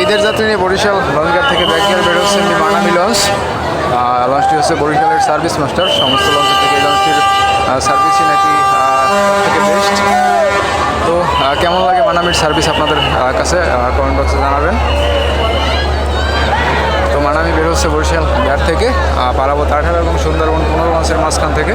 ঈদের যাত্রী নিয়ে বরিশাল লঞ্চঘাট থেকে ব্যাগিয়ার বেরোচ্ছেন মানামি লঞ্চ। লঞ্চটি হচ্ছে বরিশালের সার্ভিস মাস্টার সমস্ত লঞ্চের থেকে এই লঞ্চটির সার্ভিসই নাকি থেকে বেস্ট তো কেমন লাগে মানামির সার্ভিস আপনাদের কাছে? কমেন্ট বক্সে জানাবেন। তো মানামি বের হচ্ছে বরিশাল ঘাট থেকে আহ, পারাবত আঠারো এবং সুন্দরবন পনেরো মাসের মাঝখান থেকে।